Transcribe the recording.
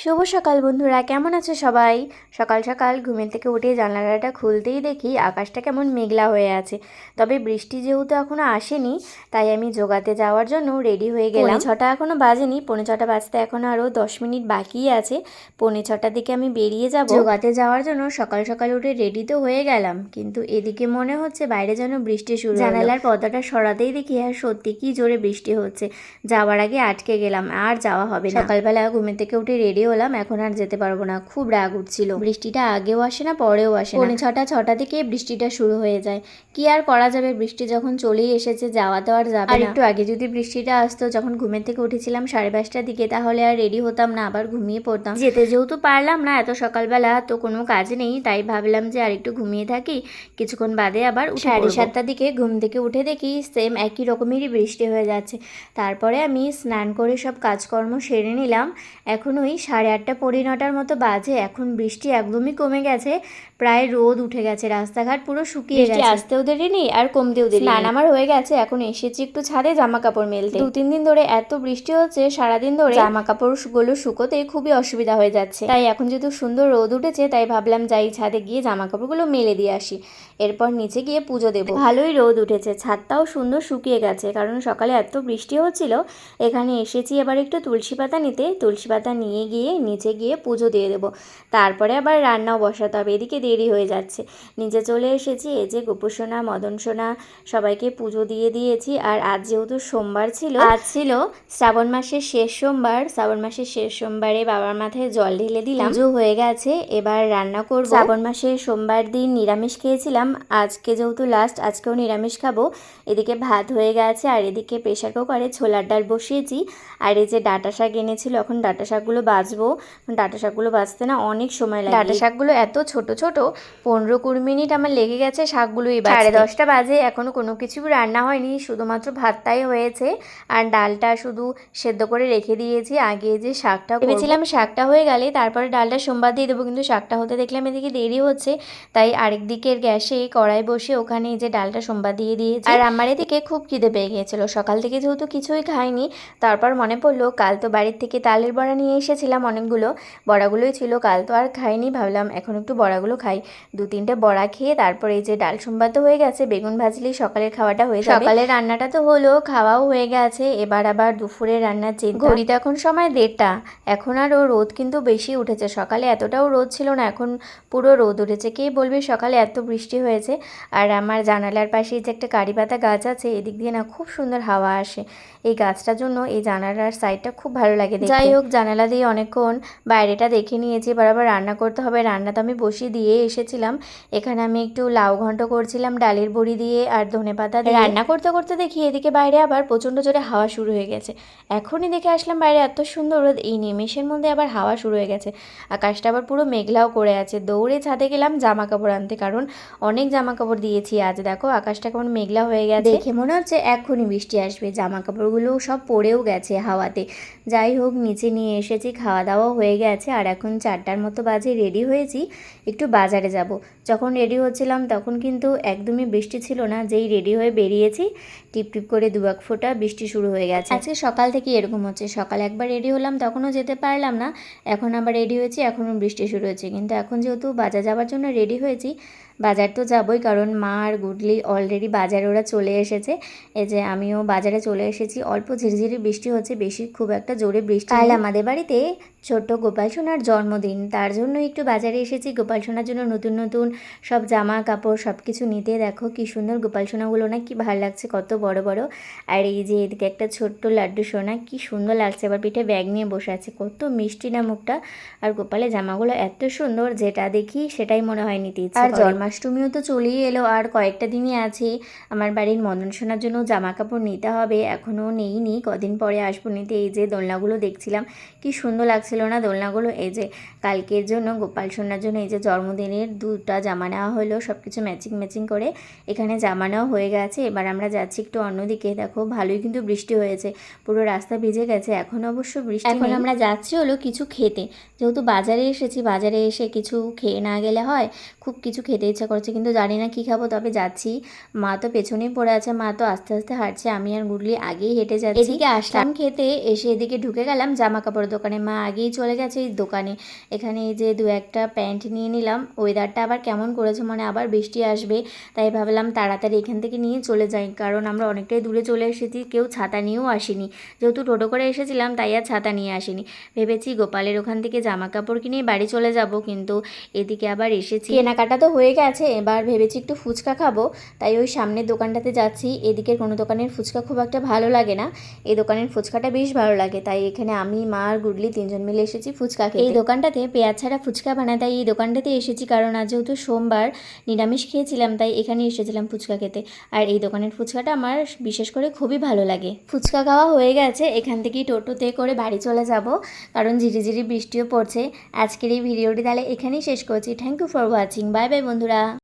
শুভ সকাল বন্ধুরা কেমন আছে সবাই? সকাল সকাল ঘুমের থেকে উঠে জানালাটা খুলতেই দেখি আকাশটা কেমন মেঘলা হয়ে আছে। তবে বৃষ্টি যেহেতু এখনও আসেনি তাই আমি যোগাতে যাওয়ার জন্য রেডি হয়ে গেলাম। ছটা এখনও বাজেনি পৌনে ছটা বাজতে এখনও আরও দশ মিনিট বাকি আছে। পৌনে ছটার দিকে আমি বেরিয়ে যাব। যোগাতে যাওয়ার জন্য সকাল সকাল উঠে রেডি তো হয়ে গেলাম কিন্তু এদিকে মনে হচ্ছে বাইরে যেন বৃষ্টি শুরু। জানালার পর্দাটা সরাতেই দেখি আর সত্যি কি জোরে বৃষ্টি হচ্ছে। যাওয়ার আগে আটকে গেলাম আর যাওয়া হবে সকালবেলা ঘুমের থেকে উঠে রেডি হলাম এখন আর যেতে পারব না। খুব রাগ উঠছিল। বৃষ্টিটা আগেও আসে না পরেও আসে পৌনে ছটা ছটা থেকে বৃষ্টিটা শুরু হয়ে যায়। কি আর করা যাবে? বৃষ্টি যখন চলেই এসেছে যাওয়া তো আর যাবে আর একটু আগে যদি বৃষ্টিটা আসতো যখন ঘুমের থেকে উঠেছিলাম সাড়ে পাঁচটার দিকে তাহলে আর রেডি হতাম না আবার ঘুমিয়ে পড়তাম। যেতে যেহেতু পারলাম না এত সকালবেলা তো কোনো কাজ নেই তাই ভাবলাম যে আর একটু ঘুমিয়ে থাকি। কিছুক্ষণ বাদে আবার সাড়ে সাতটার দিকে ঘুম থেকে উঠে দেখি সেম একই রকমেরই বৃষ্টি হয়ে যাচ্ছে। তারপরে আমি স্নান করে সব কাজকর্ম সেরে নিলাম। এখন ওই সাড়ে আটটা পৌনে নটার মতো বাজে। এখন বৃষ্টি একদমই কমে গেছে। প্রায় রোদ উঠে গেছে রাস্তাঘাট পুরো শুকিয়ে গেছে। আসতেও দেরি নেই আর কমতেও দেরি স্নান আমার হয়ে গেছে এখন এসেছি একটু ছাদে জামা কাপড় মেলতে। দু তিন দিন ধরে এত বৃষ্টি হচ্ছে সারাদিন ধরে জামা কাপড়গুলো শুকোতে খুবই অসুবিধা হয়ে যাচ্ছে। তাই এখন যেহেতু সুন্দর রোদ উঠেছে তাই ভাবলাম যাই ছাদে গিয়ে জামা কাপড়গুলো মেলে দিয়ে আসি। এরপর নিচে গিয়ে পুজো দেবো। ভালোই রোদ উঠেছে ছাদটাও সুন্দর শুকিয়ে গেছে কারণ সকালে এত বৃষ্টি হচ্ছিল। এখানে এসেছি এবার একটু তুলসী পাতা নিতে তুলসী পাতা নিয়ে গিয়ে নিচে গিয়ে পুজো দিয়ে দেবো। তারপরে আবার রান্নাও বসাতে হবে এদিকে দেরি হয়ে যাচ্ছে। নিচে চলে এসেছি, এই যে গোপুসোনা মদন সোনা সবাইকে পুজো দিয়ে দিয়েছি। আর আজ যেহেতু সোমবার ছিল, আজ ছিল শ্রাবণ মাসের শেষ সোমবার। শ্রাবণ মাসের শেষ সোমবারে বাবার মাথায় জল ঢেলে দিলাম। পুজো হয়ে গেছে, এবার রান্না করব। শ্রাবণ মাসের সোমবার দিন নিরামিষ খেয়েছিলাম। আজকে যেহেতু লাস্ট আজকেও নিরামিষ খাব। এদিকে ভাত হয়ে গেছে, আর এদিকে প্রেশার কুকারে ছোলার ডাল বসিয়েছি। আর এই যে ডাটা শাক এনেছিল, এখন ডাটা শাকগুলো বাজবো। ডাটা শাকগুলো বাজতে না অনেক সময় লাগে। ডাটা শাকগুলো এত ছোট ছোট পনেরো কুড়ি মিনিট আমার লেগে গেছে শাকগুলোই সাড়ে দশটা বাজে এখনও কোনো কিছু রান্না হয়নি শুধুমাত্র ভাতটাই হয়েছে। আর ডালটা শুধু সেদ্ধ করে রেখে দিয়েছি আগে যে শাকটা ভেবেছিলাম শাকটা হয়ে গেলে তারপরে ডালটা সোমবার দিয়ে দেবো কিন্তু শাকটা হতে দেখলাম এদিকে দেরি হচ্ছে তাই আরেক দিকের গ্যাসে কড়াই বসে ওখানে যে ডালটা সোমবার দিয়ে দিয়েছি। আর আমার এদিকে খুব খিদে পেয়ে গিয়েছিল সকাল থেকে যেহেতু কিছুই খাইনি তারপর মনে পড়ল কাল তো বাড়ির থেকে তালের বড়া নিয়ে এসেছিলাম অনেকগুলো বড়াগুলোই ছিল কাল তো আর খাইনি ভাবলাম এখন একটু বড়াগুলো খাই। দু তিনটে বড়া খেয়ে তারপরে এই যে ডাল সোমবার তো হয়ে গেছে বেগুন ভাজলেই সকালের খাওয়াটা হয়ে যাবে। সকালের রান্নাটা তো হলো খাওয়াও হয়ে গেছে এবার আবার দুপুরের রান্নার চিন্তা। ঘড়িতে এখন সময় দেড়টা এখন আরও রোদ কিন্তু বেশি উঠেছে সকালে এতটাও রোদ ছিল না এখন পুরো রোদ উঠেছে কে বলবে সকালে এত বৃষ্টি হয়েছে। আর আমার জানালার পাশে যে একটা কারি পাতা গাছ আছে এদিক দিয়ে না খুব সুন্দর হাওয়া আসে। এই গাছটার জন্য এই জানালার সাইডটা খুব ভালো লাগে যাই হোক জানালা দিয়ে অনেকক্ষণ বাইরেটা দেখে নিয়েছি এবার আবার রান্না করতে হবে রান্না তো আমি বসিয়ে দিয়ে এসেছিলাম। এখানে আমি একটু লাউ ঘন্ট করছিলাম ডালের বড়ি দিয়ে আর ধনে পাতা দিয়ে। রান্না করতে করতে দেখি এদিকে বাইরে আবার প্রচণ্ড জোরে হাওয়া শুরু হয়ে গেছে। এখনই দেখে আসলাম বাইরে এত সুন্দর রোদ এই নিমেষের মধ্যে আবার হাওয়া শুরু হয়ে গেছে। আকাশটা আবার পুরো মেঘলাও করে আছে। দৌড়ে ছাদে গেলাম জামা কাপড় আনতে কারণ অনেক জামা কাপড় দিয়েছি আজ। দেখো আকাশটা কেমন মেঘলা হয়ে গেছে। দেখে মনে হচ্ছে এখনই বৃষ্টি আসবে। জামা কাপড়গুলো সব পড়েও গেছে হাওয়াতে। যাই হোক নিচে নিয়ে এসেছি খাওয়া দাওয়া হয়ে গেছে। আর এখন চারটার মতো বাজে রেডি হয়েছি। একটু বাজারে যাব। যখন রেডি হচ্ছিলাম তখন কিন্তু একদমই বৃষ্টি ছিল না যেই রেডি হয়ে বেরিয়েছি টিপ টিপ করে দু এক ফোঁটা বৃষ্টি শুরু হয়ে গেছে। আজকে সকাল থেকে এরকম হচ্ছে সকালে একবার রেডি হলাম তখনও যেতে পারলাম না এখন আবার রেডি হয়েছি এখনও বৃষ্টি শুরু হয়েছে কিন্তু এখন যেহেতু বাজার যাওয়ার জন্য রেডি হয়েছি বাজার তো যাবই কারণ মা আর গুডলি অলরেডি বাজারে ওরা চলে এসেছে এই যে আমিও বাজারে চলে এসেছি অল্প ঝিরিঝিরি বৃষ্টি হচ্ছে বেশি খুব একটা জোরে বৃষ্টি কাল আমাদের বাড়িতে ছোট্ট গোপাল সোনার জন্মদিন তার জন্য একটু বাজারে এসেছি গোপাল সোনার জন্য নতুন নতুন সব জামা কাপড় সব কিছু নিতে। দেখো কি সুন্দর গোপাল সোনাগুলো না কি ভালো লাগছে কত বড় বড়। আর এই যে এদিকে একটা ছোট্ট লাড্ডু সোনা কি সুন্দর লাগছে। আবার পিঠে ব্যাগ নিয়ে বসে আছে কত মিষ্টি না মুখটা। আর গোপালের জামাগুলো এত সুন্দর যেটা দেখি সেটাই মনে হয় নিতে ইচ্ছে আর জন্মাষ্টমীও তো চলেই এলো আর কয়েকটা দিনই আছে। আমার বাড়ির মদন সোনার জন্য জামা কাপড় নিতে হবে এখনও নেইনি কদিন পরে আসব নিতে। এই যে দোলনাগুলো দেখছিলাম কি সুন্দর লাগছিল না দোলনাগুলো। এই যে কালকের জন্য গোপাল সোনার জন্য এই যে জন্মদিনের দুটা জামা নেওয়া হলো সব কিছু ম্যাচিং ম্যাচিং করে এখানে জামা নেওয়া হয়ে গেছে। এবার আমরা যাচ্ছি একটু অন্যদিকে। দেখো ভালোই কিন্তু বৃষ্টি হয়েছে। পুরো রাস্তা ভিজে গেছে। এখন অবশ্য বৃষ্টি এখন আমরা যাচ্ছি হলো কিছু খেতে। যেহেতু বাজারে এসেছি বাজারে এসে কিছু খেয়ে না গেলে হয় খুব কিছু খেতে ইচ্ছা করছে কিন্তু জানি না কী খাব তবে যাচ্ছি। মা তো পেছনেই পড়ে আছে মা তো আস্তে আস্তে হাঁটছে আমি আর গুডলি আগেই হেঁটে যাচ্ছি। এদিকে আসলাম খেতে এসে এদিকে ঢুকে গেলাম জামা কাপড় দোকানে। মা আগেই চলে গেছে এই দোকানে। এখানে এই যে দু একটা প্যান্ট নিয়ে নিলাম ওয়েদারটা আবার কেমন করেছে মানে আবার বৃষ্টি আসবে তাই ভাবলাম তাড়াতাড়ি এখান থেকে নিয়ে চলে যাই কারণ আমরা অনেকটাই দূরে চলে এসেছি কেউ ছাতা নিয়েও আসেনি। যেহেতু টোটো করে এসেছিলাম তাই আর ছাতা নিয়ে আসিনি। ভেবেছি গোপালের ওখান থেকে জামা কাপড় কিনে বাড়ি চলে যাব কিন্তু এদিকে আবার এসেছি। কেনাকাটা তো হয়ে গেছে এবার ভেবেছি একটু ফুচকা খাব তাই ওই সামনের দোকানটাতে যাচ্ছি। এদিকের কোনো দোকানের ফুচকা খুব একটা ভালো লাগে না এই দোকানের ফুচকাটা বেশ ভালো লাগে তাই এখানে আমি মা আর গুডলি তিনজন মিলে এসেছি ফুচকা খেতে। এই দোকানটাতে পেঁয়াজ ছাড়া ফুচকা বানায় তাই এই দোকানটাতে এসেছি কারণ আজ যেহেতু সোমবার নিরামিষ খেয়েছিলাম, তাই এখানে এসেছিলাম ফুচকা খেতে। আর এই দোকানের ফুচকাটা আমার বিশেষ করে খুবই ভালো লাগে। ফুচকা খাওয়া হয়ে গেছে, এখান থেকেই টোটোতে করে বাড়ি চলে যাব, কারণ ঝিরিঝিরি বৃষ্টিও পড়ছে। আজকের এই ভিডিওটি তাহলে এখানেই শেষ করছি। Thank you for watching bye bye বন্ধুরা।